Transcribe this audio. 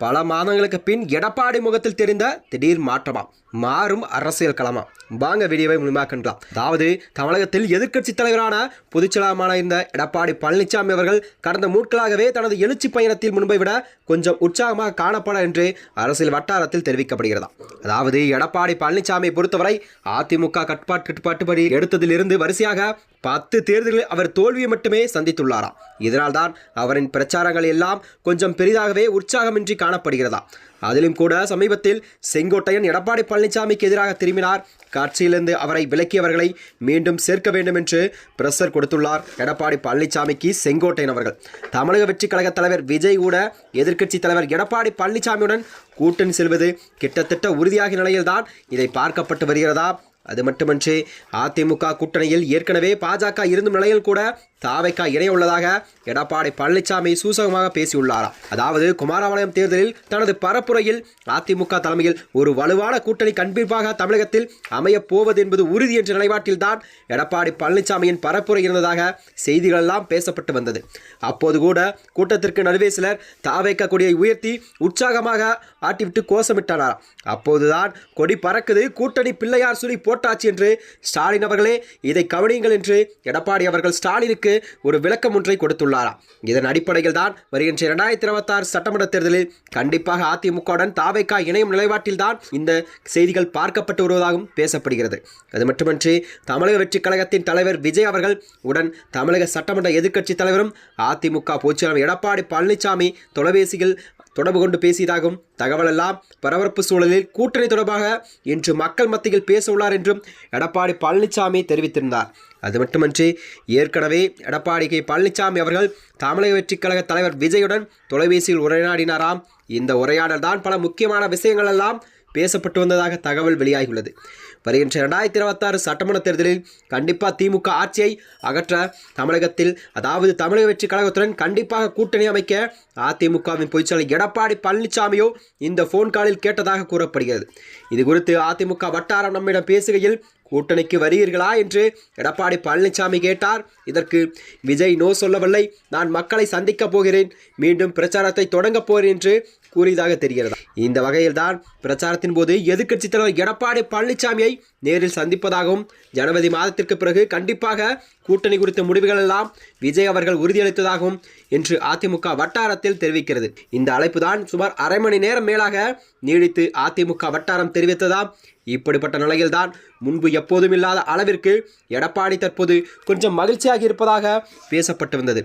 பல மாதங்களுக்கு பின் எடப்பாடி முகத்தில் தெரிந்த திடீர் மாற்றமா? மாறும் அரசியல் களமா? வாங்க வீடியோவை முழுமையாக்கலாம் அதாவது தமிழகத்தில் எதிர்க்கட்சி தலைவரான பொதுச்செயலாளரான இருந்த எடப்பாடி பழனிசாமி அவர்கள் கடந்த மூட்களாகவே தனது எழுச்சி பயணத்தில் முன்பை விட கொஞ்சம் உற்சாகமாக காணப்பட என்று அரசியல் வட்டாரத்தில் தெரிவிக்கப்படுகிறதா? அதாவது எடப்பாடி பழனிசாமியை பொறுத்தவரை அதிமுக கட்டுப்பாட்டு கட்டுப்பாட்டுப்படி எடுத்ததிலிருந்து வரிசையாக பத்து தேர்தல்களில் அவர் தோல்வியை மட்டுமே சந்தித்துள்ளாராம் இதனால்தான் அவரின் பிரச்சாரங்கள் எல்லாம் கொஞ்சம் பெரிதாகவே உற்சாகமின்றி காணப்படுகிறதா? அதிலும் கூட சமீபத்தில் செங்கோட்டையன் எடப்பாடி பழனிசாமிக்கு எதிராக திரும்பினார். கட்சியிலிருந்து அவரை விலக்கியவர்களை மீண்டும் சேர்க்க வேண்டும் என்று பிரஷர் கொடுத்துள்ளார் எடப்பாடி பழனிசாமிக்கு செங்கோட்டையன் அவர்கள். தமிழக வெற்றி கழக தலைவர் விஜய் கூட எதிர்க்கட்சி தலைவர் எடப்பாடி பழனிசாமியுடன் கூட்டணி செல்வது கிட்டத்தட்ட உறுதியாகிய நிலையில்தான் இதை பார்க்கப்பட்டு வருகிறதா? அது மட்டுமன்றி அதிமுக கூட்டணியில் ஏற்கனவே பாஜக இருந்தும் நிலையில் கூட தாவைக்கா இணைய உள்ளதாக எடப்பாடி பழனிசாமி சூசகமாக பேசியுள்ளாராம். அதாவது குமாரபாளையம் தேர்தலில் தனது பரப்புரையில் அதிமுக தலைமையில் ஒரு வலுவான கூட்டணி கண்டிப்பாக தமிழகத்தில் அமையப் போவது என்பது உறுதி என்ற நிலைப்பாட்டில்தான் எடப்பாடி பழனிசாமியின் பரப்புரை இருந்ததாக செய்திகள் எல்லாம் பேசப்பட்டு வந்தது. அப்போது கூட கூட்டத்திற்கு நடுவே சிலர் தாவைக்கா கொடியை உயர்த்தி உற்சாகமாக ஆட்டிவிட்டு கோஷமிட்டனர் அப்போதுதான் கொடி பறக்குது கூட்டணி பிள்ளையார் சுழி போட்டாச்சு என்று ஸ்டாலின் அவர்களே இதை கவனியுங்கள் என்று எடப்பாடி அவர்கள் ஸ்டாலினுக்கு ஒரு விளக்கம் ஒன்றை கொடுத்துள்ளாராம் இதன் அடிப்படையில் தான் வருகின்ற இரண்டாயிரத்தி இருபத்தாறு சட்டமன்ற தேர்தலில் கண்டிப்பாக அதிமுகவுடன் தாவைக்கா இணையும் நிலைப்பாட்டில்தான் இந்த செய்திகள் பார்க்கப்பட்டு வருவதாகவும் பேசப்படுகிறது. அது மட்டுமன்றி தமிழக வெற்றி கழகத்தின் தலைவர் விஜய் அவர்கள் உடன் தமிழக சட்டமன்ற எதிர்க்கட்சி தலைவரும் அதிமுக பொதுச்செயலாளர் எடப்பாடி பழனிசாமி தொலைபேசியில் தொடர்பு கொண்டு பேசியதாகவும் தகவலெல்லாம் பரபரப்பு சூழலில் கூட்டணி தொடர்பாக இன்று மக்கள் மத்தியில் பேச உள்ளார் என்றும் எடப்பாடி பழனிசாமி தெரிவித்திருந்தார். அது மட்டுமன்றி ஏற்கனவே எடப்பாடி கே பழனிசாமி அவர்கள் தமிழக வெற்றிக் கழக தலைவர் விஜயுடன் தொலைபேசியில் உரையாடினாராம். இந்த உரையாடல் தான் பல முக்கியமான விஷயங்கள் எல்லாம் பேசப்பட்டு வந்ததாக தகவல் வெளியாகியுள்ளது. வருகின்ற இரண்டாயிரத்தி இருபத்தாறு சட்டமன்ற தேர்தலில் கண்டிப்பாக திமுக ஆட்சியை அகற்ற தமிழகத்தில் அதாவது தமிழக வெற்றி கழகத்துடன் கண்டிப்பாக கூட்டணி அமைக்க அதிமுகவின் பொதுச்செயலாளர் எடப்பாடி பழனிசாமியோ இந்த ஃபோன் காலில் கேட்டதாக கூறப்படுகிறது. இது குறித்து அதிமுக வட்டாரம் நம்மிடம் பேசுகையில் கூட்டணிக்கு வருகிறீர்களா என்று எடப்பாடி பழனிசாமி கேட்டார். இதற்கு விஜய் நோ சொல்லவில்லை. நான் மக்களை சந்திக்கப் போகிறேன். மீண்டும் பிரச்சாரத்தை தொடங்கப் போகிறேன் என்று கூறியதாக தெரிகிறது? இந்த வகையில்தான் பிரச்சாரத்தின் போது எதிர்க்கட்சித் தலைவர் எடப்பாடி பழனிசாமியை நேரில் சந்திப்பதாகவும் ஜனவரி மாதத்திற்கு பிறகு கண்டிப்பாக கூட்டணி குறித்த முடிவுகள் எல்லாம் விஜய் அவர்கள் உறுதியளித்ததாகவும் என்று அதிமுக வட்டாரத்தில் தெரிவிக்கிறது. இந்த அழைப்பு தான் சுமார் அரை மணி நேரம் மேலாக நீடித்து அதிமுக வட்டாரம் தெரிவித்ததாம் இப்படிப்பட்ட நிலையில்தான் முன்பு எப்போதும் இல்லாத அளவிற்கு எடப்பாடி தற்போது கொஞ்சம் மகிழ்ச்சியாக இருப்பதாக பேசப்பட்டு வந்தது.